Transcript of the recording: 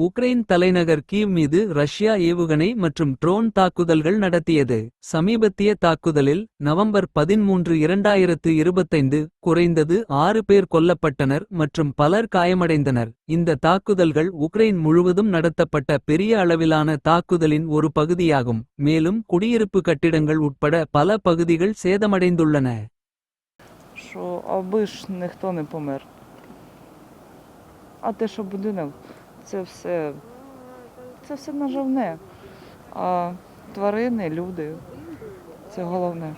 Ukraine தலைநகர் Kyiv மீது Russia ஏவுகணை மற்றும் ட்ரோன் தாக்குதல்கள் நடத்தியது. சமீபத்திய தாக்குதலில் நவம்பர் பதின்மூன்று இரண்டாயிரத்து இருபத்தைந்து குறைந்தது ஆறு பேர் கொல்லப்பட்டனர் மற்றும் பலர் காயமடைந்தனர். இந்த தாக்குதல்கள் உக்ரைன் முழுவதும் நடத்தப்பட்ட பெரிய அளவிலான தாக்குதலின் ஒரு பகுதியாகும். மேலும் குடியிருப்பு கட்டிடங்கள் உட்பட பல பகுதிகள் சேதமடைந்துள்ளன. що аби ж ніхто не помер. А те, що будинок, Це все, це все наживне. А тварини, люди це головне.